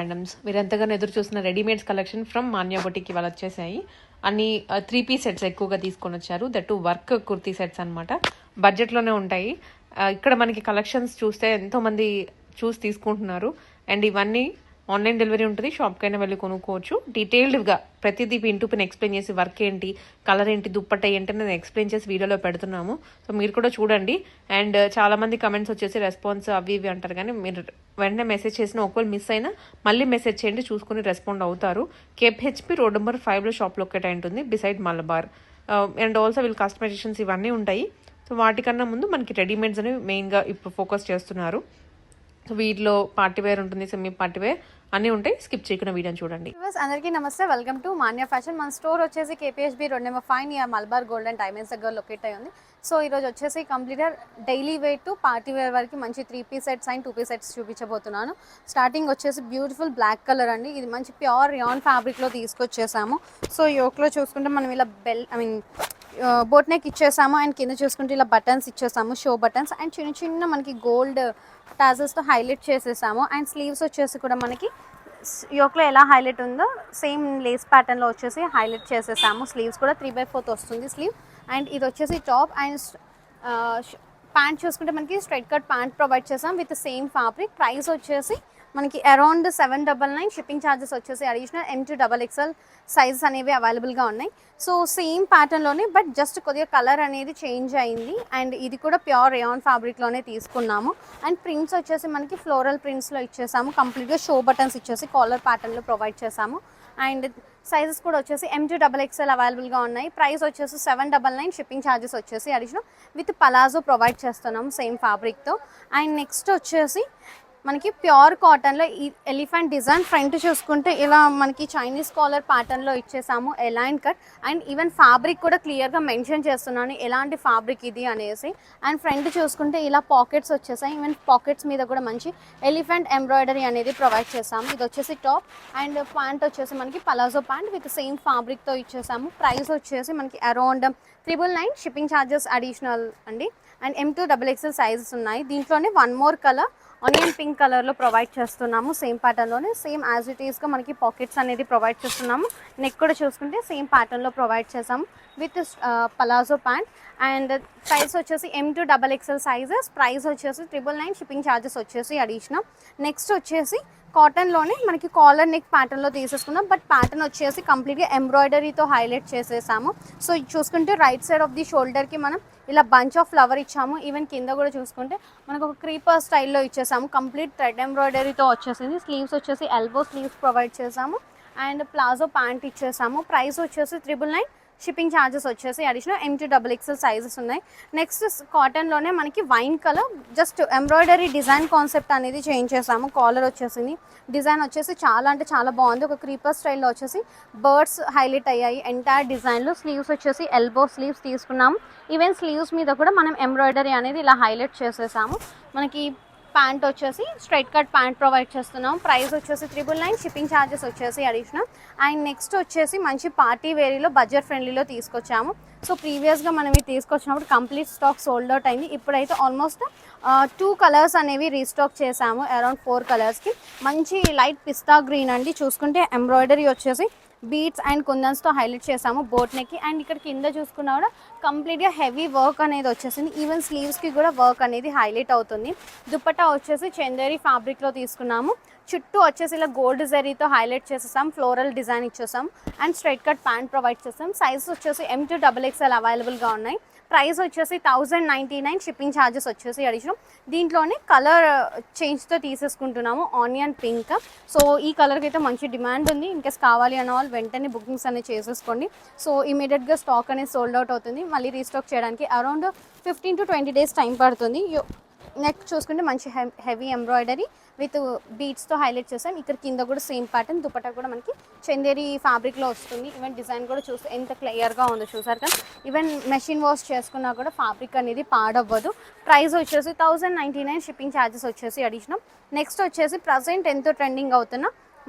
Madams మీరు ఎంతగానో ఎదురు చూస్తున్న readymades collection from Manya boutique ఇవాళ వచ్చేసాయి. అన్ని త్రీ పీస్ సెట్స్ ఎక్కువగా తీసుకొని వచ్చారు. దట్ వర్క్ కుర్తీ సెట్స్ అనమాట బడ్జెట్లోనే ఉంటాయి. ఇక్కడ మనకి కలెక్షన్స్ చూస్తే ఎంతోమంది చూసి తీసుకుంటున్నారు. అండ్ ఇవన్నీ ఆన్లైన్ డెలివరీ ఉంటుంది షాప్కైనా వెళ్ళి కొనుక్కోవచ్చు. డీటెయిల్డ్గా ప్రతిదీ పిన్ టు పిన్ ఎక్స్ప్లెయిన్ చేసి వర్క్ ఏంటి కలర్ ఏంటి దుప్పట్ట ఏంటి అనేది ఎక్స్ప్లెయిన్ చేసి వీడియోలో పెడుతున్నాము. సో మీరు కూడా చూడండి. అండ్ చాలా మంది కమెంట్స్ వచ్చేసి రెస్పాన్స్ అవి ఇవి అంటారు కానీ మీరు వెంటనే మెసేజ్ చేసిన ఒకవేళ మిస్ అయినా మళ్ళీ మెసేజ్ చేయండి చూసుకుని రెస్పాండ్ అవుతారు. కేప్హెచ్పి రోడ్ నెంబర్ ఫైవ్లో షాప్ లొకేట్ అయి ఉంటుంది beside Malabar. Uh, and also వీళ్ళు కస్టమైజేషన్స్ ఇవన్నీ ఉంటాయి. సో వాటికన్నా ముందు మనకి రెడీమేడ్స్ అనేవి మెయిన్గా ఇప్పుడు ఫోకస్ చేస్తున్నారు. వీటిలో పార్టీ వేర్ ఉంటుంది సెమీ పార్టీ వేర్ అన్నీ ఉంటాయి. స్కిప్ చేయకుండా వీడియోని చూడండి. అందరికీ నమస్తే. వెల్కమ్ టు మాన్య ఫ్యాషన్ మన స్టోర్ వచ్చేసి కేపీహెచ్బి రెండు number five near Malabar gold and diamonds దగ్గర లొకేట్ అయ్యింది ఉంది. సో ఈరోజు వచ్చేసి కంప్లీట్గా daily wear to party wear వరకు మంచి three piece sets and two piece sets చూపించబోతున్నాను. స్టార్టింగ్ వచ్చేసి బ్యూటిఫుల్ బ్లాక్ కలర్ అండి. ఇది మంచి ప్యూర్ రియాన్ ఫ్యాబ్రిక్లో తీసుకొచ్చేసాము. సో యోక్లో చూసుకుంటే మనం ఇలా bell I mean boat neck ఇచ్చేసాము. And కింద చూసుకుంటే ఇలా బటన్స్ ఇచ్చేసాము. షో బటన్స్ అండ్ చిన్న చిన్న మనకి గోల్డ్ టాజెస్తో హైలైట్ చేసేసాము. అండ్ స్లీవ్స్ వచ్చేసి కూడా మనకి యోక్లో ఎలా హైలైట్ ఉందో సేమ్ లేస్ ప్యాటర్న్లో వచ్చేసి హైలైట్ చేసేసాము. స్లీవ్స్ కూడా త్రీ బై ఫోర్త్ వస్తుంది స్లీవ్. అండ్ ఇది వచ్చేసి టాప్ అండ్ ప్యాంట్ చూసుకుంటే మనకి స్ట్రెట్ కట్ ప్యాంట్ ప్రొవైడ్ చేసాం విత్ సేమ్ ఫ్యాబ్రిక్. ప్రైస్ వచ్చేసి మనకి around seven double nine shipping charges వచ్చేసి additional M two double XL sizes అనేవి అవైలబుల్గా ఉన్నాయి. సో సేమ్ ప్యాటర్న్లోనే బట్ జస్ట్ కొద్దిగా కలర్ అనేది చేంజ్ అయింది. అండ్ ఇది కూడా ప్యూర్ రేయాన్ ఫ్యాబ్రిక్లోనే తీసుకున్నాము. అండ్ ప్రింట్స్ వచ్చేసి మనకి ఫ్లోరల్ ప్రింట్స్లో ఇచ్చేసాము. కంప్లీట్గా షో బటన్స్ ఇచ్చేసి కాలర్ ప్యాటర్న్లో ప్రొవైడ్ చేసాము. అండ్ సైజెస్ కూడా వచ్చేసి ఎం టూ డబల్ ఎక్స్ఎల్ అవైలబుల్గా ఉన్నాయి. ప్రైస్ వచ్చేసి seven double nine shipping charges వచ్చేసి అడిషనల్ విత్ పలాజో ప్రొవైడ్ చేస్తున్నాము సేమ్ ఫ్యాబ్రిక్తో అండ్ నెక్స్ట్ వచ్చేసి మనకి ప్యూర్ కాటన్లో ఈ ఎలిఫెంట్ డిజైన్ ఫ్రంట్ చూసుకుంటే ఇలా మనకి చైనీస్ కాలర్ ప్యాటర్న్లో ఇచ్చేసాము A line cut. And even fabric కూడా క్లియర్గా మెన్షన్ చేస్తున్నాను ఎలాంటి ఫ్యాబ్రిక్ ఇది అనేసి. అండ్ ఫ్రంట్ చూసుకుంటే ఇలా పాకెట్స్ వచ్చేసాయి. ఈవెన్ పాకెట్స్ మీద కూడా మంచి ఎలిఫెంట్ ఎంబ్రాయిడరీ అనేది ప్రొవైడ్ చేసాము ఇది వచ్చేసి టాప్. అండ్ ప్యాంట్ వచ్చేసి మనకి పలాజో ప్యాంట్ విత్ సేమ్ ఫ్యాబ్రిక్తో ఇచ్చేసాము. ప్రైస్ వచ్చేసి మనకి around triple nine shipping charges additional అండి. And M two double XL sizes ఉన్నాయి. దీంట్లోనే one more colour onion pink కలర్లో ప్రొవైడ్ చేస్తున్నాము సేమ్ ప్యాటర్న్లోనే సేమ్ యాజ్ ఇట్ ఈస్గా మనకి పాకెట్స్ అనేది ప్రొవైడ్ చేస్తున్నాము. నెక్ కూడా చూసుకుంటే సేమ్ ప్యాటర్న్లో ప్రొవైడ్ చేసాము with palazzo pant and price వచ్చేసి M to double XL sizes price వచ్చేసి ట్రిపుల్ నైన్ షిప్పింగ్ ఛార్జెస్ వచ్చేసి అడిషనల్ నెక్స్ట్ వచ్చేసి కాటన్లోనే మనకి కాలర్ నెక్ ప్యాటర్న్లో తీసేసుకున్నాం బట్ ప్యాటర్న్ వచ్చేసి కంప్లీట్గా ఎంబ్రాయిడరీతో హైలైట్ చేసేసాము. సో చూసుకుంటే రైట్ సైడ్ ఆఫ్ ది షోల్డర్కి మనం ఇలా బంచ్ ఆఫ్ ఫ్లవర్ ఇచ్చాము. ఈవెన్ కింద కూడా చూసుకుంటే మనకు ఒక క్రీపర్ స్టైల్లో ఇచ్చేసాము. కంప్లీట్ థ్రెడ్ ఎంబ్రాయిడరీతో వచ్చేసింది. స్లీవ్స్ వచ్చేసి ఎల్బో స్లీవ్స్ ప్రొవైడ్ చేసాము. అండ్ ప్లాజో ప్యాంట్ ఇచ్చేసాము. ప్రైస్ వచ్చేసి త్రిబుల్ నైన్ షిప్పింగ్ ఛార్జెస్ వచ్చేసి additional M to double XL sizes ఉన్నాయి. నెక్స్ట్ కాటన్లోనే మనకి wine colour just embroidery design concept అనేది చేంజ్ చేసాము. కాలర్ వచ్చేసింది. డిజైన్ వచ్చేసి చాలా అంటే చాలా బాగుంది. ఒక క్రీపర్ స్టైల్లో వచ్చేసి బర్డ్స్ హైలైట్ అయ్యాయి. ఎంటైర్ డిజైన్లో స్లీవ్స్ వచ్చేసి ఎల్బో స్లీవ్స్ తీసుకున్నాము. ఈవెన్ స్లీవ్స్ మీద కూడా మనం ఎంబ్రాయిడరీ అనేది ఇలా హైలైట్ చేసేసాము. మనకి ప్యాంట్ వచ్చేసి స్ట్రైట్ కట్ ప్యాంట్ ప్రొవైడ్ చేస్తున్నాం. ప్రైస్ వచ్చేసి త్రిబుల్ నైన్ షిప్పింగ్ ఛార్జెస్ వచ్చేసి అడిషనల్ అండ్ నెక్స్ట్ వచ్చేసి మంచి పార్టీ వేరీలో బడ్జెట్ ఫ్రెండ్లీలో తీసుకొచ్చాము. సో ప్రీవియస్గా మనం ఇది తీసుకొచ్చినప్పుడు కంప్లీట్ స్టాక్ సోల్డ్ అవుట్ అయింది. ఇప్పుడైతే ఆల్మోస్ట్ టూ కలర్స్ అనేవి రీస్టాక్ చేసాము అరౌండ్ ఫోర్ కలర్స్కి మంచి లైట్ పిస్తా గ్రీన్ అండి. చూసుకుంటే ఎంబ్రాయిడరీ వచ్చేసి బీట్స్ అండ్ కుందన్స్తో హైలైట్ చేసాము బోట్ నెక్కి అండ్ ఇక్కడ కింద చూసుకున్నా కూడా కంప్లీట్గా హెవీ వర్క్ అనేది వచ్చేసింది. ఈవెన్ స్లీవ్స్కి కూడా వర్క్ అనేది హైలైట్ అవుతుంది. దుప్పటా వచ్చేసి చందేరి ఫ్యాబ్రిక్లో తీసుకున్నాము. చుట్టూ వచ్చేసి ఇలా గోల్డ్ జరీతో హైలైట్ చేసేసాం. ఫ్లోరల్ డిజైన్ ఇచ్చేసాం. And straight cut pant provide చేసాం. సైజెస్ వచ్చేసి ఎం టూ డబుల్ ఎక్స్ఎల్ అవైలబుల్గా ఉన్నాయి. ప్రైస్ వచ్చేసి thousand ninety nine shipping charges వచ్చేసి అడిషనల్. దీంట్లోనే కలర్ uh, చేంజ్తో తీసేసుకుంటున్నాము. Onion pink. సో ఈ కలర్కి అయితే మంచి డిమాండ్ ఉంది. ఇన్కేస్ కావాలి అన్న వాళ్ళు వెంటనే బుకింగ్స్ అనేది చేసేసుకోండి. సో ఇమీడియట్గా స్టాక్ అనేది సోల్డ్ అవుట్ అవుతుంది. మళ్ళీ రీస్టాక్ చేయడానికి around fifteen to twenty days time పడుతుంది. నెక్ చూసుకుంటే మంచి హెవీ ఎంబ్రాయిడరీ విత్ బీట్స్తో హైలైట్ చేసాం ఇక్కడ కింద కూడా సేమ్ ప్యాటర్న్ దుపట్టా కూడా మనకి చందేరి ఫ్యాబ్రిక్లో వస్తుంది. ఈవెన్ డిజైన్ కూడా చూస్తే ఎంత క్లియర్గా ఉందో చూసారు కదా. ఈవెన్ మెషిన్ వాష్ చేసుకున్నా కూడా ఫ్యాబ్రిక్ అనేది పాడవ్వదు. ప్రైస్ వచ్చేసి thousand ninety nine shipping charges వచ్చేసి అడిషనల్. నెక్స్ట్ వచ్చేసి ప్రజెంట్ ఎంతో ట్రెండింగ్ అవుతున్న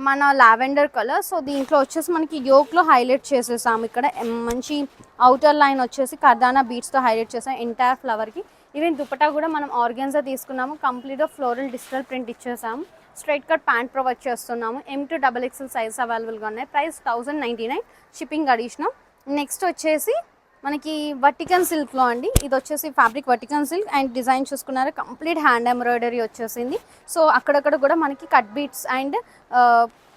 మన లావెండర్ కలర్. సో దీంట్లో వచ్చేసి మనకి యోక్లో హైలైట్ చేసేసాము ఇక్కడ. మంచి అవుటర్ లైన్ వచ్చేసి కర్దానా బీట్స్తో హైలైట్ చేసాం. ఎంటైర్ ఫ్లవర్కి ఈవెన్ దుపటా కూడా మనం ఆర్గన్జా తీసుకున్నాము. కంప్లీట్గా ఫ్లోరల్ డిజిటల్ ప్రింట్ ఇచ్చేసాము. స్ట్రైట్ కట్ ప్యాంట్ ప్రొవైడ్ చేస్తున్నాము. M to double XL size అవైలబుల్గా ఉన్నాయి. Price thousand ninety nine shipping additional next వచ్చేసి మనకి వర్టికన్ సిల్క్లో అండి. ఇది వచ్చేసి ఫ్యాబ్రిక్ వర్టికన్ సిల్క్ అండ్ డిజైన్ చూసుకున్నారు? కంప్లీట్ హ్యాండ్ ఎంబ్రాయిడరీ వచ్చేసింది. సో అక్కడక్కడ కూడా మనకి కట్ బీట్స్ అండ్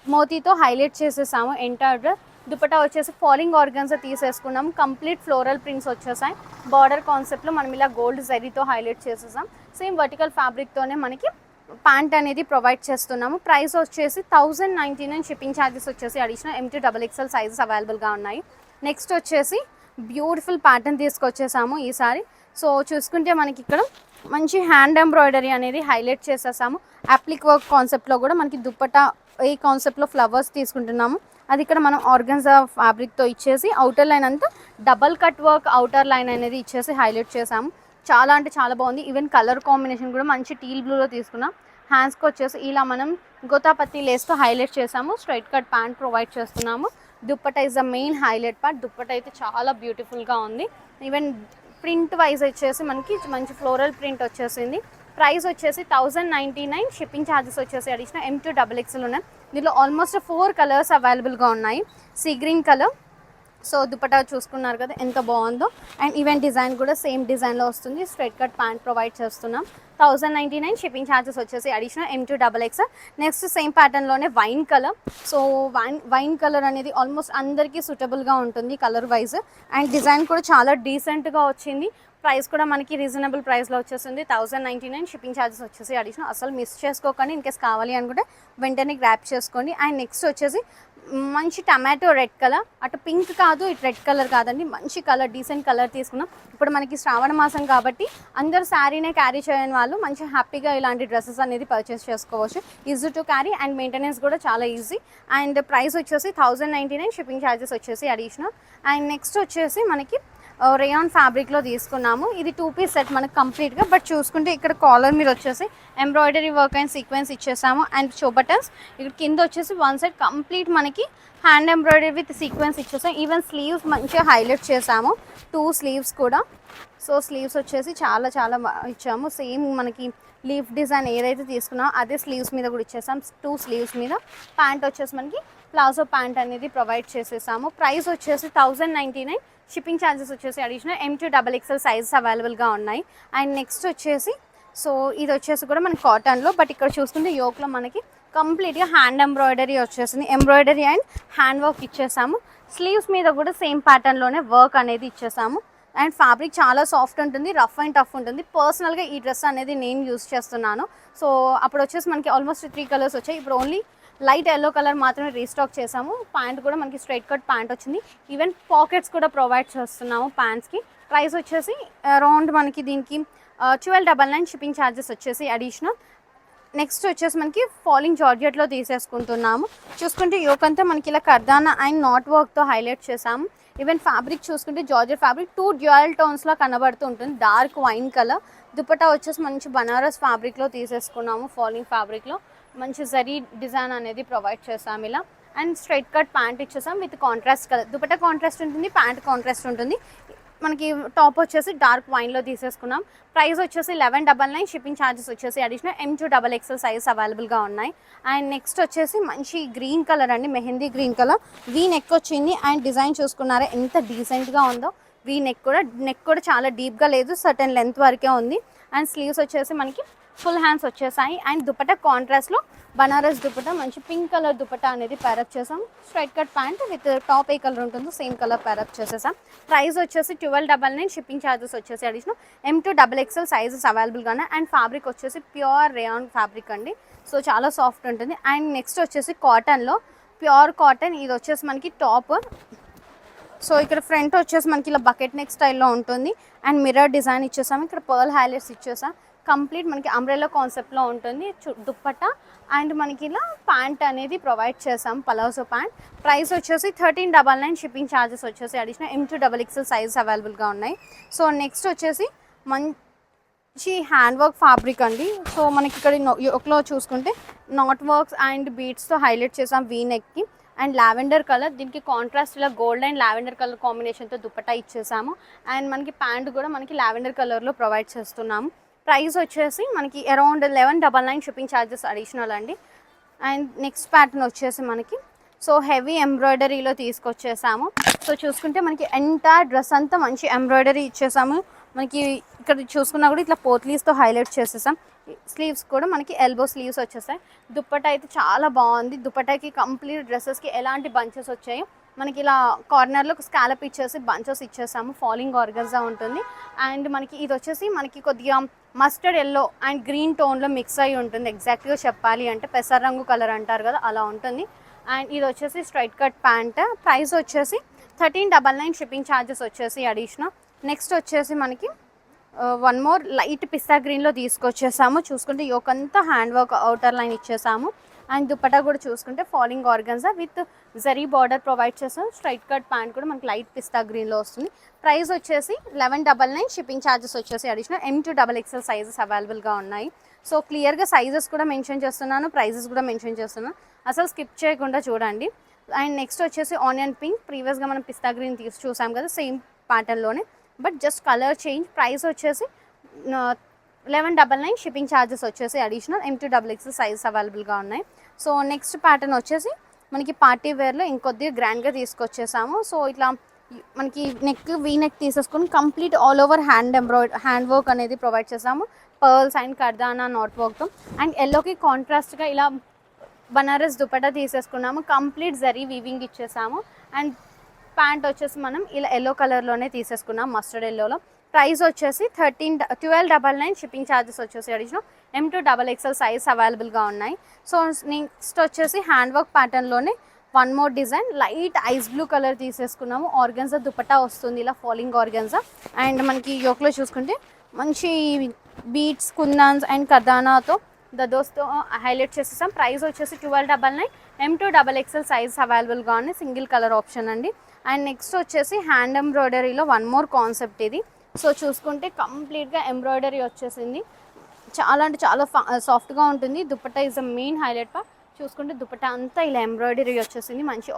మోతీతో హైలైట్ చేసేసాము. ఎంటైర్ దుపట్టా వచ్చేసి ఫాలింగ్ ఆర్గన్స్ తీసేసుకున్నాం. కంప్లీట్ ఫ్లోరల్ ప్రింట్స్ వచ్చేసాయి. బార్డర్ కాన్సెప్ట్లో మనం ఇలా గోల్డ్ జరీతో హైలైట్ చేసేసాం. సేమ్ వర్టికల్ ఫ్యాబ్రిక్తోనే మనకి ప్యాంట్ అనేది ప్రొవైడ్ చేస్తున్నాము. ప్రైస్ వచ్చేసి thousand ninety nine shipping charges వచ్చేసి additional M to double XL sizes అవైలబుల్గా ఉన్నాయి. నెక్స్ట్ వచ్చేసి బ్యూటిఫుల్ ప్యాటర్న్ తీసుకొచ్చేసాము ఈసారి. సో చూసుకుంటే మనకి ఇక్కడ మంచి హ్యాండ్ ఎంబ్రాయిడరీ అనేది హైలైట్ చేసేసాము. అప్లిక్ వర్క్ కాన్సెప్ట్లో కూడా మనకి దుప్పటా ఈ కాన్సెప్ట్లో ఫ్లవర్స్ తీసుకుంటున్నాము. అది ఇక్కడ మనం ఆర్గన్జా ఫ్యాబ్రిక్తో ఇచ్చేసి అవుటర్ లైన్ అంతా double cut work outer line అనేది ఇచ్చేసి హైలైట్ చేసాము చాలా అంటే చాలా బాగుంది. ఈవెన్ కలర్ కాంబినేషన్ కూడా మంచి టీల్ బ్లూలో తీసుకున్నాం. హ్యాండ్స్కి వచ్చేసి ఇలా మనం గోతాపత్తి లేస్తో హైలైట్ చేసాము స్ట్రైట్ కట్ ప్యాంట్ ప్రొవైడ్ చేస్తున్నాము. Dupatta is the main highlight part dupatta అయితే చాలా బ్యూటిఫుల్గా ఉంది. ఈవెన్ ప్రింట్ వైజ్ వచ్చేసి మనకి మంచి ఫ్లోరల్ ప్రింట్ వచ్చేసింది. ప్రైస్ వచ్చేసి thousand ninety nine shipping charges వచ్చేసి additional M to double XL ఉన్నాయి. దీనిలో ఆల్మోస్ట్ ఫోర్ కలర్స్ అవైలబుల్గా ఉన్నాయి. Sea green colour so dupatta చూసుకున్నారు కదా ఎంత బాగుందో. అండ్ ఈవెంట్ డిజైన్ కూడా సేమ్ డిజైన్లో వస్తుంది. స్ట్రెట్ కట్ ప్యాంట్ ప్రొవైడ్ చేస్తున్నాం. Thousand ninety nine shipping charges వచ్చేసి additional M to double X next same ప్యాటర్న్లోనే wine colour so wine wine colour అనేది ఆల్మోస్ట్ అందరికీ సూటబుల్గా ఉంటుంది కలర్ వైజ్ అండ్ డిజైన్ కూడా చాలా డీసెంట్గా వచ్చింది. ప్రైస్ కూడా మనకి రీజనబుల్ ప్రైస్లో వచ్చేసింది thousand ninety nine shipping charges వచ్చేసి అడిషనల్ అసలు మిస్ చేసుకోకండి. ఇన్ కేస్ కావాలి అనుకుంటే వెంటనే గ్రాప్ చేసుకోండి. అండ్ నెక్స్ట్ వచ్చేసి మంచి టమాటో రెడ్ కలర్ అటు పింక్ కాదు ఇటు రెడ్ కలర్ కాదండి. మంచి కలర్ డీసెంట్ కలర్ తీసుకున్నాం. ఇప్పుడు మనకి శ్రావణ మాసం కాబట్టి అందరు శారీనే క్యారీ చేయని వాళ్ళు మంచి హ్యాపీగా ఇలాంటి డ్రెస్సెస్ అనేది పర్చేస్ చేసుకోవచ్చు. Easy to carry and maintenance కూడా చాలా ఈజీ అండ్ ప్రైస్ వచ్చేసి thousand ninety nine shipping charges వచ్చేసి అడిషనల్ అండ్ నెక్స్ట్ వచ్చేసి మనకి రేయాన్ ఫ్యాబ్రిక్లో తీసుకున్నాము. ఇది టూ పీస్ సెట్ మనకు కంప్లీట్గా బట్ చూసుకుంటే ఇక్కడ కాలర్ మీద వచ్చేసి ఎంబ్రాయిడరీ వర్క్ అండ్ సీక్వెన్స్ ఇచ్చేసాము. అండ్ షో బటన్స్ ఇక్కడ కింద వచ్చేసి వన్ సైడ్ కంప్లీట్ మనకి హ్యాండ్ ఎంబ్రాయిడరీ విత్ సీక్వెన్స్ ఇచ్చేసాం. ఈవెన్ స్లీవ్స్ మంచిగా హైలైట్ చేసాము. టూ స్లీవ్స్ కూడా. సో స్లీవ్స్ వచ్చేసి చాలా చాలా ఇచ్చాము. సేమ్ మనకి లీఫ్ డిజైన్ ఏదైతే తీసుకున్నామో అదే స్లీవ్స్ మీద కూడా ఇచ్చేసాం. టూ స్లీవ్స్ మీద. ప్యాంట్ వచ్చేసి మనకి ప్లాజో ప్యాంట్ అనేది ప్రొవైడ్ చేసేసాము. ప్రైస్ వచ్చేసి thousand ninety nine shipping charges వచ్చేసి additional M to double XL sizes అవైలబుల్గా ఉన్నాయి. అండ్ నెక్స్ట్ వచ్చేసి సో ఇది వచ్చేసి కూడా మనకి కాటన్లో బట్ ఇక్కడ చూస్తుంటే యోక్లో మనకి కంప్లీట్గా హ్యాండ్ ఎంబ్రాయిడరీ వచ్చేసింది. ఎంబ్రాయిడరీ అండ్ హ్యాండ్ వర్క్ ఇచ్చేసాము. స్లీవ్స్ మీద కూడా సేమ్ ప్యాటర్న్లోనే వర్క్ అనేది ఇచ్చేసాము. అండ్ ఫ్యాబ్రిక్ చాలా సాఫ్ట్ ఉంటుంది రఫ్ అండ్ టఫ్ ఉంటుంది. పర్సనల్గా ఈ డ్రెస్ అనేది నేను యూస్ చేస్తున్నాను. సో అప్పుడు వచ్చేసి మనకి ఆల్మోస్ట్ త్రీ కలర్స్ వచ్చాయి. ఇప్పుడు ఓన్లీ లైట్ ఎల్లో కలర్ మాత్రమే రీస్టాక్ చేసాము ప్యాంట్ కూడా మనకి స్ట్రైట్ కట్ ప్యాంట్ వచ్చింది. ఈవెన్ పాకెట్స్ కూడా ప్రొవైడ్ చేస్తున్నాము ప్యాంట్స్కి ప్రైస్ వచ్చేసి uh, అరౌండ్ మనకి దీనికి twelve double nine shipping charges వచ్చేసి అడిషనల్ నెక్స్ట్ వచ్చేసి మనకి ఫాలింగ్ జార్జెట్లో తీసేసుకుంటున్నాము. చూసుకుంటే యోకంతా మనకి ఇలా కర్దానా అండ్ నాట్ వర్క్తో హైలైట్ చేసాము ఈవెన్ ఫ్యాబ్రిక్ చూసుకుంటే జార్జెట్ ఫ్యాబ్రిక్ టూ డ్యూయల్ టోన్స్లో కనబడుతూ ఉంటుంది. డార్క్ వైన్ కలర్ దుపట్టా వచ్చేసి మంచి బనారస్ ఫ్యాబ్రిక్లో తీసేసుకున్నాము ఫాలింగ్ ఫ్యాబ్రిక్లో మంచి జరీ డిజైన్ అనేది ప్రొవైడ్ చేసాము ఇలా. అండ్ స్ట్రైట్ కట్ ప్యాంట్ ఇచ్చేసాం with contrast colour. Dupatta contrast ఉంటుంది ప్యాంట్ కాంట్రాస్ట్ ఉంటుంది. మనకి టాప్ వచ్చేసి డార్క్ వైన్లో తీసేసుకున్నాం. ప్రైస్ వచ్చేసి eleven double nine shipping charges వచ్చేసి additional M to double XL size అవైలబుల్గా ఉన్నాయి. అండ్ నెక్స్ట్ వచ్చేసి మంచి గ్రీన్ కలర్ అండి mehndi green colour. V neck వచ్చింది అండ్ డిజైన్ చూసుకున్నారా ఎంత డీసెంట్గా ఉందో. వీ నెక్ కూడా నెక్ కూడా చాలా డీప్గా లేదు సర్టెన్ లెంత్ వరకే ఉంది. అండ్ స్లీవ్స్ వచ్చేసి మనకి ఫుల్ హ్యాండ్స్ వచ్చేసాయి. అండ్ దుపట కాంట్రాస్ట్లో బనారస్ దుపట మంచి పింక్ కలర్ దుపట అనేది ప్యారప్ చేసాం. Straight cut pant with top A colour ఉంటుందో సేమ్ కలర్ ప్యారప్ చేసేసాం. ప్రైస్ వచ్చేసి twelve double nine shipping charges వచ్చేసి additional M to double XL sizes అవైలబుల్గానే and fabric వచ్చేసి ప్యూర్ రేయాన్ ఫ్యాబ్రిక్ అండి. సో చాలా soft ఉంటుంది. అండ్ నెక్స్ట్ వచ్చేసి కాటన్లో ప్యూర్ కాటన్ ఇది వచ్చేసి మనకి టాప్ సో ఇక్కడ ఫ్రంట్ వచ్చేసి మనకి ఇలా బకెట్ నెక్ స్టైల్లో ఉంటుంది. అండ్ మిర్రర్ డిజైన్ ఇచ్చేసాము ఇక్కడ పర్ల్ హైలైట్స్ ఇచ్చేసాం. కంప్లీట్ మనకి అంబ్రెల్లా కాన్సెప్ట్లో ఉంటుంది చు- అండ్ మనకి ఇలా ప్యాంట్ అనేది ప్రొవైడ్ చేసాం పలాసో ప్యాంట్ ప్రైస్ వచ్చేసి thirteen double nine shipping charges వచ్చేసి additional M to double XL size అవైలబుల్గా ఉన్నాయి. సో నెక్స్ట్ వచ్చేసి మంచి హ్యాండ్ వర్క్ ఫ్యాబ్రిక్ అండి. సో మనకి ఇక్కడ ఒకలో చూసుకుంటే నాట్ వర్క్స్ అండ్ బీట్స్తో హైలైట్ చేసాం వీ నెక్కి అండ్ లావెండర్ కలర్ దీనికి కాంట్రాస్ట్ ఇలా గోల్డ్ అండ్ లావెండర్ కలర్ కాంబినేషన్తో దుపట్టా ఇచ్చేసాము. అండ్ మనకి ప్యాంట్ కూడా మనకి లావెండర్ కలర్లో ప్రొవైడ్ చేస్తున్నాము. ప్రైస్ వచ్చేసి మనకి around eleven double nine shipping charges additional అండి. అండ్ నెక్స్ట్ ప్యాటర్న్ వచ్చేసి మనకి సో హెవీ ఎంబ్రాయిడరీలో తీసుకొచ్చేసాము. సో చూసుకుంటే మనకి ఎంటైర్ డ్రెస్ అంతా మంచి ఎంబ్రాయిడరీ ఇచ్చేసాము. మనకి ఇక్కడ చూసుకున్నా కూడా ఇట్లా పోత్లీస్తో హైలైట్ చేసేసాం. స్లీవ్స్ కూడా మనకి ఎల్బో స్లీవ్స్ వచ్చేసాయి. దుప్పట అయితే చాలా బాగుంది. దుప్పటకి కంప్లీట్ డ్రెస్సెస్కి ఎలాంటి బంచెస్ వచ్చాయి మనకి ఇలా కార్నర్లో స్కాలప్ ఇచ్చేసి బంచెస్ ఇచ్చేసాము. ఫాలింగ్ ఆర్గన్జా ఉంటుంది. అండ్ మనకి ఇది వచ్చేసి మనకి కొద్దిగా మస్టర్డ్ ఎల్లో అండ్ గ్రీన్ టోన్లో మిక్స్ అయి ఉంటుంది. ఎగ్జాక్ట్గా చెప్పాలి అంటే పెసర రంగు కలర్ అంటారు కదా అలా ఉంటుంది. అండ్ ఇది వచ్చేసి స్ట్రైట్ కట్ ప్యాంట్. ప్రైస్ వచ్చేసి thirteen double nine shipping charges వచ్చేసి అడిషనల్. నెక్స్ట్ వచ్చేసి మనకి వన్ మోర్ లైట్ పిస్తా గ్రీన్లో తీసుకొచ్చేసాము. చూసుకుంటే యోకంతా హ్యాండ్ వర్క్ అవుటర్ లైన్ ఇచ్చేసాము. అండ్ దుప్పటా కూడా చూసుకుంటే falling organza with zari border provide చేస్తాం. స్ట్రైట్ కట్ ప్యాంట్ కూడా మనకి లైట్ పిస్తా గ్రీన్లో వస్తుంది. ప్రైస్ వచ్చేసి eleven double nine shipping charges వచ్చేసి additional M to double XL sizes అవైలబుల్గా ఉన్నాయి. సో క్లియర్గా సైజెస్ కూడా మెన్షన్ చేస్తున్నాను ప్రైజెస్ కూడా మెన్షన్ చేస్తున్నాను. అసలు స్కిప్ చేయకుండా చూడండి. అండ్ నెక్స్ట్ వచ్చేసి ఆనియన్ పింక్ ప్రీవియస్గా మనం పిస్తా గ్రీన్ తీసి చూసాం కదా same ప్యాటర్న్లోనే but just colour change price వచ్చేసి eleven double nine shipping charges వచ్చేసి additional M to double X sizes అవైలబుల్గా ఉన్నాయి. సో నెక్స్ట్ ప్యాటర్న్ వచ్చేసి మనకి పార్టీ వేర్లో ఇంకొద్దిగా గ్రాండ్గా తీసుకొచ్చేసాము. సో ఇట్లా మనకి నెక్ వీ నెక్ తీసేసుకొని complete all over hand embroid hand work అనేది ప్రొవైడ్ చేసాము. పర్ల్స్ అండ్ కర్దానా నాట్ వర్క్తో అండ్ ఎల్లోకి కాంట్రాస్ట్గా ఇలా బనారస్ దుపట్టా తీసేసుకున్నాము. కంప్లీట్ జరీ వీవింగ్ ఇచ్చేసాము. అండ్ ప్యాంట్ వచ్చేసి మనం ఇలా ఎల్లో కలర్లోనే తీసేసుకున్నాం మస్టర్డ్ ఎల్లోలో ప్రైస్ వచ్చేసి thirteen twelve double nine shipping charges వచ్చేసి additional M to double XL size అవైలబుల్గా ఉన్నాయి. సో నెక్స్ట్ వచ్చేసి hand work ప్యాటర్న్లోనే one more design light ice blue colour తీసేసుకున్నాము. Organza dupatta వస్తుంది ఇలా ఫాలింగ్ ఆర్గన్జా అండ్ మనకి యోక్లో చూసుకుంటే మంచి బీట్స్ కుందాన్స్ అండ్ కదానాతో దదోస్తో హైలైట్ చేసేసాం. ప్రైస్ వచ్చేసి twelve double nine M to double XL size అవైలబుల్గా ఉన్నాయి. సింగిల్ కలర్ ఆప్షన్ అండి. అండ్ నెక్స్ట్ వచ్చేసి హ్యాండ్ ఎంబ్రాయిడరీలో వన్ మోర్ కాన్సెప్ట్ ఇది. సో చూసుకుంటే కంప్లీట్గా ఎంబ్రాయిడరీ వచ్చేసింది. చాలా అంటే చాలా సాఫ్ట్గా ఉంటుంది. Dupatta is the main highlight పా చూసుకుంటే దుపట్టా అంతా ఇలా ఎంబ్రాయిడరీ వచ్చేసింది. మంచి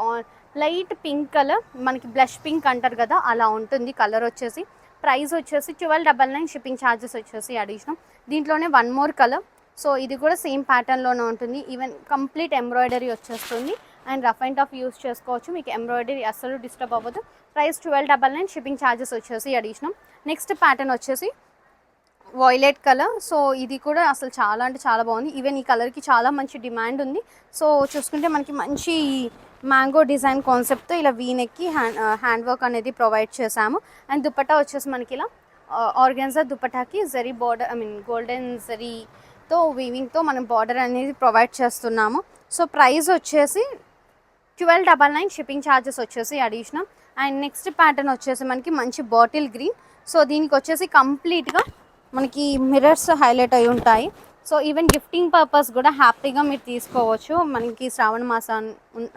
లైట్ పింక్ కలర్ మనకి బ్లష్ పింక్ అంటారు కదా అలా ఉంటుంది కలర్ వచ్చేసి. ప్రైస్ వచ్చేసి twelve double nine shipping charges వచ్చేసి అడిషనల్ దీంట్లోనే వన్ మోర్ కలర్ సో ఇది కూడా సేమ్ ప్యాటర్న్లోనే ఉంటుంది. ఈవెన్ కంప్లీట్ ఎంబ్రాయిడరీ వచ్చేస్తుంది. And rough and tough use చేసుకోవచ్చు. మీకు ఎంబ్రాయిడరీ అస్సలు డిస్టర్బ్ అవ్వదు. Price twelve double nine shipping charges వచ్చేసి అడిషనల్ నెక్స్ట్ ప్యాటర్న్ వచ్చేసి వాయిలెట్ కలర్ సో ఇది కూడా అసలు చాలా అంటే చాలా బాగుంది. ఈవెన్ ఈ కలర్కి చాలా మంచి డిమాండ్ ఉంది. సో చూసుకుంటే మనకి మంచి మ్యాంగో డిజైన్ కాన్సెప్ట్తో ఇలా వీనెక్కి హ్యాండ్ హ్యాండ్ వర్క్ అనేది ప్రొవైడ్ చేశాము. అండ్ దుపట్టా వచ్చేసి మనకి ఇలా uh, organza దుపట్టాకి zari border I mean golden జరీతో వీవింగ్తో మనం బార్డర్ అనేది ప్రొవైడ్ చేస్తున్నాము. సో ప్రైస్ వచ్చేసి twelve double nine shipping charges వచ్చేసి అడిషనల్ అండ్ నెక్స్ట్ ప్యాటర్న్ వచ్చేసి మనకి మంచి బాటిల్ గ్రీన్ సో దీనికి వచ్చేసి కంప్లీట్గా మనకి మిర్రర్స్ హైలైట్ అయి ఉంటాయి. సో ఈవెన్ గిఫ్టింగ్ పర్పస్ కూడా హ్యాపీగా మీరు తీసుకోవచ్చు. మనకి శ్రావణ మాసం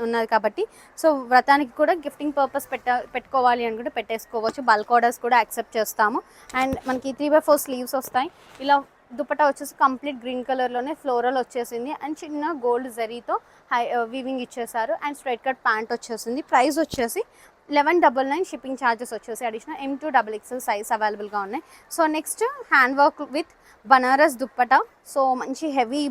ఉన్నది కాబట్టి. సో వ్రతానికి కూడా గిఫ్టింగ్ పర్పస్ పెట్ట పెట్టుకోవాలి అని కూడా పెట్టేసుకోవచ్చు. బల్క్ ఆర్డర్స్ కూడా యాక్సెప్ట్ చేస్తాము. అండ్ మనకి త్రీ బై ఫోర్ స్లీవ్స్ వస్తాయి. ఇలా దుపట్టా వచ్చేసి కంప్లీట్ గ్రీన్ కలర్లోనే ఫ్లోరల్ వచ్చేసింది. అండ్ చిన్న గోల్డ్ జరీతో హై వీవింగ్ ఇచ్చేసారు. అండ్ స్ట్రైట్ కట్ ప్యాంట్ వచ్చేసింది. ప్రైస్ వచ్చేసి eleven double nine shipping charges వచ్చేసి additional M to double XL size అవైలబుల్గా ఉన్నాయి. So next hand work with Banaras dupatta so మంచి heavy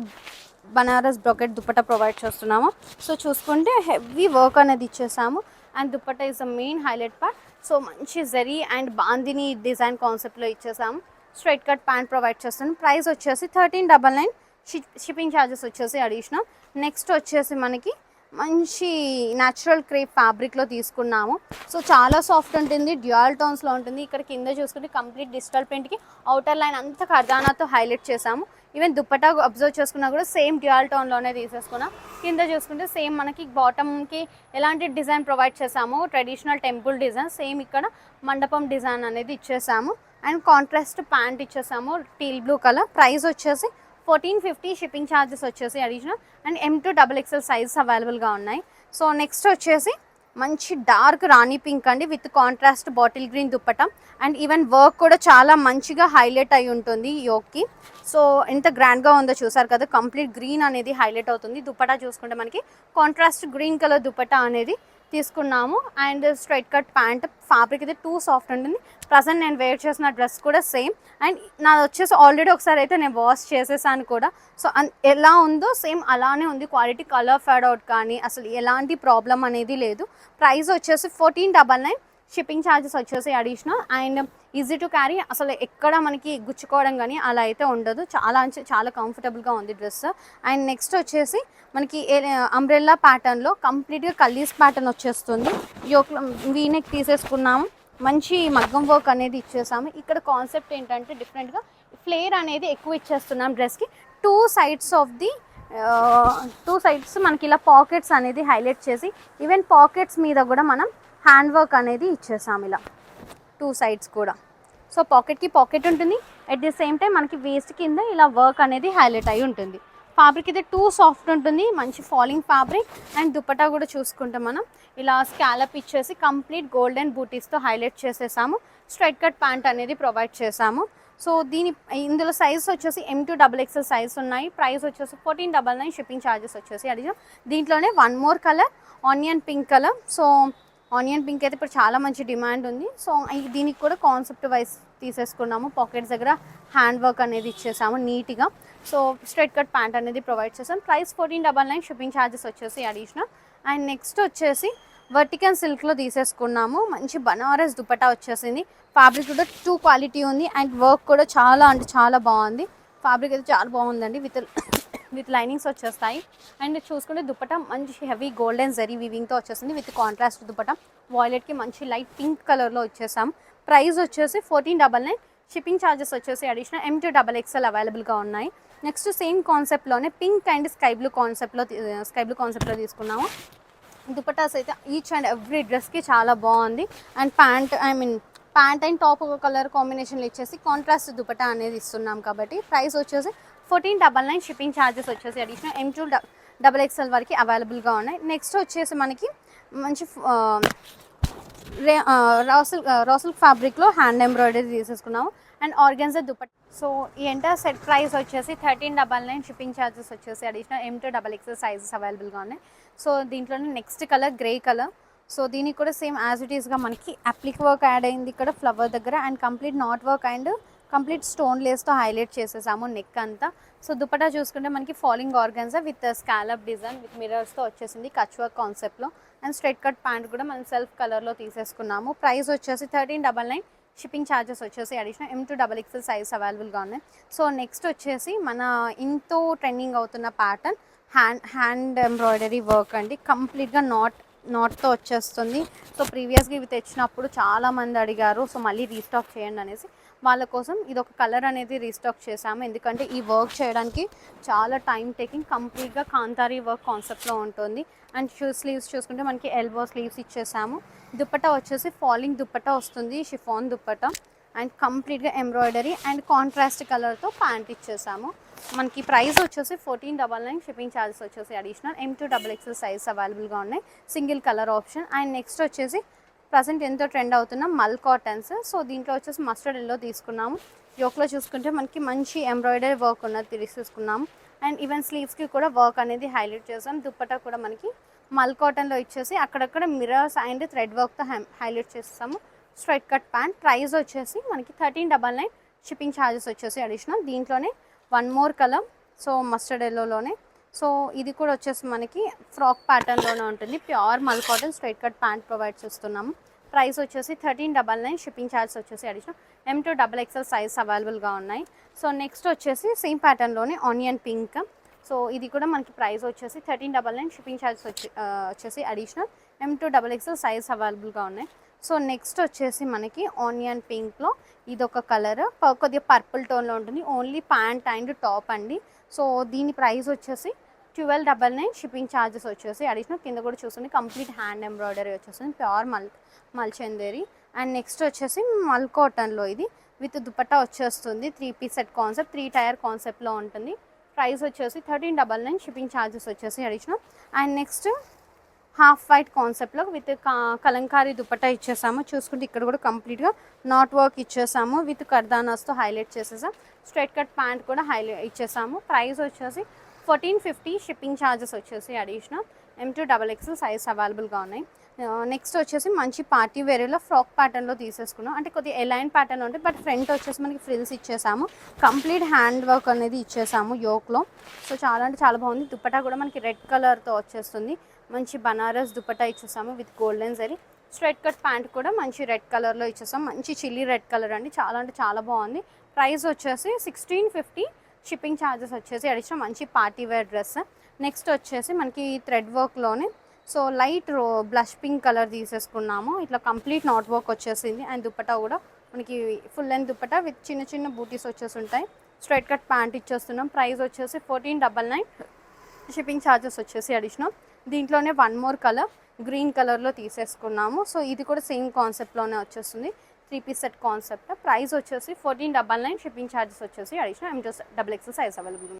Banaras brocade dupatta provide చేస్తున్నాము. So చూసుకుంటే heavy work అనేది ఇచ్చేసాము. And dupatta is the main highlight part so మంచి zari and bandhani design కాన్సెప్ట్లో ఇచ్చేసాము. Straight cut pant provide చేస్తాను ప్రైస్ వచ్చేసి thirteen double nine shipping charges వచ్చేసి అడిషనల్ నెక్స్ట్ వచ్చేసి మనకి మంచి న్యాచురల్ క్రేప్ ఫ్యాబ్రిక్లో తీసుకున్నాము. సో చాలా సాఫ్ట్ ఉంటుంది డ్యూయల్ టోన్స్లో ఉంటుంది. ఇక్కడ కింద చూసుకుంటే కంప్లీట్ డిజిటల్ ప్రింట్కి అవుటర్ లైన్ అంతా ఖర్దానాతో హైలైట్ చేసాము ఈవెన్ దుప్పటా అబ్జర్వ్ చేసుకున్నా కూడా సేమ్ డ్యూయల్ టోన్లోనే తీసేసుకున్నాం. కింద చూసుకుంటే సేమ్ మనకి బాటమ్కి ఎలాంటి డిజైన్ ప్రొవైడ్ చేసాము ట్రెడిషనల్ టెంపుల్ డిజైన్ సేమ్ ఇక్కడ మండపం డిజైన్ అనేది ఇచ్చేసాము అండ్ కాంట్రాస్ట్ ప్యాంట్ ఇచ్చేసాము టీల్ బ్లూ కలర్ ప్రైస్ వచ్చేసి ఫోర్టీన్ ఫిఫ్టీ షిప్పింగ్ ఛార్జెస్ వచ్చేసి additional and M to double XL sizes అవైలబుల్గా ఉన్నాయి. సో నెక్స్ట్ వచ్చేసి మంచి డార్క్ రాణి పింక్ అండి. విత్ కాంట్రాస్ట్ బాటిల్ గ్రీన్ దుప్పటం. అండ్ ఈవెన్ వర్క్ కూడా చాలా మంచిగా హైలైట్ అయి ఉంటుంది యోక్కి. సో ఎంత గ్రాండ్గా ఉందో చూసారు కదా కంప్లీట్ గ్రీన్ అనేది హైలైట్ అవుతుంది. దుప్పటా చూసుకుంటే మనకి కాంట్రాస్ట్ గ్రీన్ కలర్ దుప్పటా అనేది తీసుకున్నాము. And straight cut pant fabric అయితే టూ సాఫ్ట్ ఉంటుంది. ప్రజెంట్ నేను వేర్ చేసిన డ్రెస్ కూడా సేమ్ అండ్ నాది వచ్చేసి ఆల్రెడీ ఒకసారి అయితే నేను వాష్ చేసేసాను కూడా. సో ఎలా ఉందో సేమ్ అలానే ఉంది. క్వాలిటీ కలర్ ఫేడ్ అవుట్ కానీ అసలు ఎలాంటి ప్రాబ్లం అనేది లేదు. ప్రైస్ వచ్చేసి fourteen double nine shipping charges వచ్చేసి additional and easy to carry. అసలు ఎక్కడ మనకి గుచ్చుకోవడం కానీ అలా అయితే ఉండదు. చాలా అంటే చాలా కంఫర్టబుల్గా ఉంది డ్రెస్. అండ్ నెక్స్ట్ వచ్చేసి మనకి అంబ్రెల్లా ప్యాటర్న్లో కంప్లీట్గా కల్లీస్ ప్యాటర్న్ వచ్చేస్తుంది. యోక్ వీనెక్ తీసేసుకున్నాము. మంచి మగ్గం వర్క్ అనేది ఇచ్చేసాము. ఇక్కడ కాన్సెప్ట్ ఏంటంటే డిఫరెంట్గా ఫ్లేర్ అనేది ఎక్కువ ఇచ్చేస్తున్నాం డ్రెస్కి two sides of the two sides మనకి ఇలా పాకెట్స్ అనేది హైలైట్ చేసి ఈవెన్ పాకెట్స్ మీద కూడా మనం హ్యాండ్ వర్క్ అనేది ఇచ్చేసాం ఇలా. టూ సైడ్స్ కూడా. సో పాకెట్కి పాకెట్ ఉంటుంది. అట్ ది సేమ్ టైం మనకి వేస్ట్ కింద ఇలా వర్క్ అనేది హైలైట్ అయి ఉంటుంది. ఫ్యాబ్రిక్ అయితే టూ సాఫ్ట్ ఉంటుంది. మంచి ఫాలింగ్ ఫ్యాబ్రిక్ అండ్ దుపటా కూడా చూసుకుంటే మనం. ఇలా స్కాలప్ ఇచ్చేసి కంప్లీట్ గోల్డెన్ బూటీస్తో హైలైట్ చేసేసాము. స్ట్రైట్ కట్ ప్యాంట్ అనేది ప్రొవైడ్ చేసాము. సో దీని ఇందులో సైజ్ వచ్చేసి M to double XL size ఉన్నాయి. ప్రైస్ వచ్చేసి fourteen double nine shipping charges వచ్చేసి అడిగి. దీంట్లోనే one more colour onion pink colour so onion pink అయితే ఇప్పుడు చాలా మంచి డిమాండ్ ఉంది. సో దీనికి కూడా కాన్సెప్ట్ వైజ్ తీసేసుకున్నాము. పాకెట్స్ దగ్గర హ్యాండ్ వర్క్ అనేది ఇచ్చేసాము నీట్గా. సో స్ట్రైట్ కట్ ప్యాంట్ అనేది ప్రొవైడ్ చేసాం. Price fourteen double nine shipping charges వచ్చేసి అడిషనల్. అండ్ నెక్స్ట్ వచ్చేసి వర్టికన్ సిల్క్లో తీసేసుకున్నాము. మంచి బనారస్ దుపట్టా వచ్చేసింది. ఫ్యాబ్రిక్ కూడా టూ క్వాలిటీ ఉంది. అండ్ వర్క్ కూడా చాలా అంటే చాలా బాగుంది. ఫ్యాబ్రిక్ అయితే చాలా బాగుందండి. విత్ విత్ లైనింగ్స్ వచ్చేస్తాయి. అండ్ చూసుకుంటే దుప్పట మంచి హెవీ గోల్డెన్ జరీ వివింగ్తో వచ్చేసింది విత్ కాంట్రాస్ట్ దుపట్టా వాయిలెట్కి మంచి లైట్ పింక్ కలర్లో వచ్చేసాం ప్రైస్ వచ్చేసి fourteen double nine shipping charges వచ్చేసి additional M to double XL అవైలబుల్గా ఉన్నాయి. నెక్స్ట్ సేమ్ కాన్సెప్ట్లోనే పింక్ అండ్ స్కై బ్లూ కాన్సెప్ట్లో స్కై బ్లూ కాన్సెప్ట్లో తీసుకున్నాము. దుపటాస్ అయితే ఈచ్ అండ్ ఎవ్రీ డ్రెస్కి చాలా బాగుంది. And pant I mean pant and top ఒక కలర్ కాంబినేషన్లో ఇచ్చేసి కాంట్రాస్ట్ దుపటా అనేది ఇస్తున్నాం కాబట్టి ప్రైస్ వచ్చేసి fourteen double nine shipping charges వచ్చేసి additional M to double XL వరకు అవైలబుల్గా ఉన్నాయి. నెక్స్ట్ వచ్చేసి మనకి మంచి ఆ, రే రాసుల్ రాసుల్ ఫ్యాబ్రిక్లో హ్యాండ్ ఎంబ్రాయిడరీ తీసేసుకున్నాము. అండ్ ఆర్గన్జా దుపట్ సో ఈ ఎంటర్ సెట్ ప్రైస్ వచ్చేసి thirteen double nine shipping charges వచ్చేసి additional M to double XL sizes అవైలబుల్గా ఉన్నాయి. సో దీంట్లోనే next colour grey colour so దీనికి కూడా సేమ్ యాజ్ ఇట్ ఈస్గా మనకి అప్లిక్ వర్క్ యాడ్ అయింది ఇక్కడ ఫ్లవర్ దగ్గర and complete knot work and complete stone లేస్తో highlight చేసేసాము నెక్ అంతా. సో దుపటా చూసుకుంటే మనకి falling organza with scallop design with మిరర్స్తో వచ్చేసింది కచ్ వర్క్ కాన్సెప్ట్లో అండ్ స్ట్రెట్ కట్ ప్యాంట్ కూడా మనం సెల్ఫ్ కలర్లో తీసేసుకున్నాము. ప్రైస్ వచ్చేసి thirteen double nine shipping charges వచ్చేసి additional M to double XL size అవైలబుల్గా ఉన్నాయి. సో నెక్స్ట్ వచ్చేసి మన ఇంతో ట్రెండింగ్ అవుతున్న pattern hand hand embroidery work అండి. కంప్లీట్గా నాట్ నాట్తో వచ్చేస్తుంది. సో ప్రీవియస్గా ఇవి తెచ్చినప్పుడు చాలామంది అడిగారు సో మళ్ళీ రీస్టాక్ చేయండి అనేసి. వాళ్ళ కోసం ఇది ఒక కలర్ అనేది రీస్టాక్ చేసాము ఎందుకంటే ఈ వర్క్ చేయడానికి చాలా టైం టేకింగ్ కంప్లీట్గా కాంతారీ వర్క్ కాన్సెప్ట్లో ఉంటుంది. అండ్ షూ స్లీవ్స్ చూసుకుంటే మనకి ఎల్బో స్లీవ్స్ ఇచ్చేసాము. దుప్పట వచ్చేసి ఫాలింగ్ దుప్పట వస్తుంది షిఫాన్ దుప్పట. అండ్ కంప్లీట్గా ఎంబ్రాయిడరీ అండ్ కాంట్రాస్ట్ కలర్తో ప్యాంట్ ఇచ్చేసాము. మనకి ప్రైస్ వచ్చేసి fourteen double nine shipping charges వచ్చేసి additional. M to double XL size అవైలబుల్గా ఉన్నాయి. Single colour option. And next వచ్చేసి ప్రజెంట్ ఎంతో ట్రెండ్ అవుతున్న మల్ కాటన్స్. సో దీంట్లో వచ్చేసి మస్టర్డ్ ఎల్లో తీసుకున్నాము. యోక్లో చూసుకుంటే మనకి మంచి ఎంబ్రాయిడరీ వర్క్ ఉన్నది తీసుకున్నాము అండ్ ఈవెన్ స్లీవ్స్కి కూడా వర్క్ అనేది హైలైట్ చేసాం దుప్పటా కూడా మనకి మల్ కాటన్లో ఇచ్చేసి అక్కడక్కడ మిరర్స్ అండ్ థ్రెడ్ వర్క్తో హైలైట్ చేస్తాము. స్ట్రైట్ కట్ ప్యాంట్ ప్రైస్ వచ్చేసి మనకి thirteen double nine. Shipping charges వచ్చేసి అడిషనల్. దీంట్లోనే one more colour so mustard ఎల్లోలోనే. So ఇది కూడా వచ్చేసి మనకి ఫ్రాక్ ప్యాటర్న్లోనే ఉంటుంది. Pure mul cotton straight cut pant provide చేస్తున్నాము. ప్రైస్ వచ్చేసి thirteen double nine. Shipping charges వచ్చేసి additional. M to double XL size అవైలబుల్గా ఉన్నాయి. సో నెక్స్ట్ వచ్చేసి సేమ్ ప్యాటర్న్లోనే ఆనియన్ పింక్. సో ఇది కూడా మనకి ప్రైస్ వచ్చేసి thirteen double nine. Shipping charges వచ్చి వచ్చేసి additional. M to double XL size అవైలబుల్గా ఉన్నాయి. సో నెక్స్ట్ వచ్చేసి మనకి ఆనియన్ పింక్లో ఇది ఒక కలర్ కొద్దిగా పర్పుల్ టోన్లో ఉంటుంది. ఓన్లీ ప్యాంట్ అండ్ టాప్ అండి. సో దీని ప్రైస్ వచ్చేసి twelve double nine shipping charges వచ్చేసి అడిషనల్ కింద కూడా చూస్తుంది కంప్లీట్ హ్యాండ్ ఎంబ్రాయిడరీ వచ్చేస్తుంది. ప్యూర్ మల్ మల్చందేరి. అండ్ నెక్స్ట్ వచ్చేసి మల్ కాటన్లో ఇది విత్ దుపట్టా వచ్చేస్తుంది. Three piece set concept three tier కాన్సెప్ట్లో ఉంటుంది. ప్రైస్ వచ్చేసి thirteen double nine shipping charges వచ్చేసి additional. And next half white కాన్సెప్ట్లో విత్ కలంకారీ దుపట్టా ఇచ్చేసాము. చూసుకుంటే ఇక్కడ కూడా కంప్లీట్గా నాట్ వర్క్ ఇచ్చేసాము. విత్ కర్దానాస్తో హైలైట్ చేసేసాం. స్ట్రైట్ కట్ ప్యాంట్ కూడా హైలైట్ ఇచ్చేసాము. ప్రైస్ వచ్చేసి ఫోర్టీన్ ఫిఫ్టీ షిప్పింగ్ ఛార్జెస్ వచ్చేసి additional. M to double XL size అవైలబుల్గా ఉన్నాయి. నెక్స్ట్ వచ్చేసి మంచి పార్టీ వేరేలో ఫ్రాక్ ప్యాటర్న్లో తీసేసుకున్నాం. అంటే కొద్దిగా ఎలైన్ ప్యాటర్న్ ఉంటుంది బట్ ఫ్రంట్ వచ్చేసి మనకి ఫ్రిల్స్ ఇచ్చేసాము. కంప్లీట్ హ్యాండ్ వర్క్ అనేది ఇచ్చేసాము యోక్లో. సో చాలా అంటే చాలా బాగుంది. దుప్పటా కూడా మనకి రెడ్ కలర్తో వచ్చేస్తుంది. మంచి Banaras dupatta ఇచ్చేసాము with golden zari straight cut pant కూడా మంచి రెడ్ కలర్లో ఇచ్చేసాం. మంచి చిల్లీ రెడ్ కలర్ అండి. చాలా అంటే చాలా బాగుంది. ప్రైస్ వచ్చేసి సిక్స్టీన్ ఫిఫ్టీ షిప్పింగ్ ఛార్జెస్ వచ్చేసి అడిషనల్ మంచి పార్టీ వేర్ డ్రెస్ నెక్స్ట్ వచ్చేసి మనకి థ్రెడ్ వర్క్లోనే సో లైట్ రో బ్లష్ పింక్ కలర్ తీసేసుకున్నాము. ఇట్లా కంప్లీట్ నాట్ వర్క్ వచ్చేసింది. అండ్ దుప్పటా కూడా మనకి ఫుల్ లెంత్ దుప్పటా విత్ చిన్న చిన్న బూటీస్ వచ్చేసి ఉంటాయి. స్ట్రైట్ కట్ ప్యాంట్ ఇచ్చేస్తున్నాం. ప్రైస్ వచ్చేసి fourteen double nine shipping charges వచ్చేసి అడిషనల్ దీంట్లోనే వన్ మోర్ కలర్ గ్రీన్ కలర్లో తీసేసుకున్నాము. సో ఇది కూడా సేమ్ కాన్సెప్ట్లోనే వచ్చేస్తుంది. Three piece set concept price వచ్చేసి fourteen double nine shipping charges వచ్చేసి additional M double X size available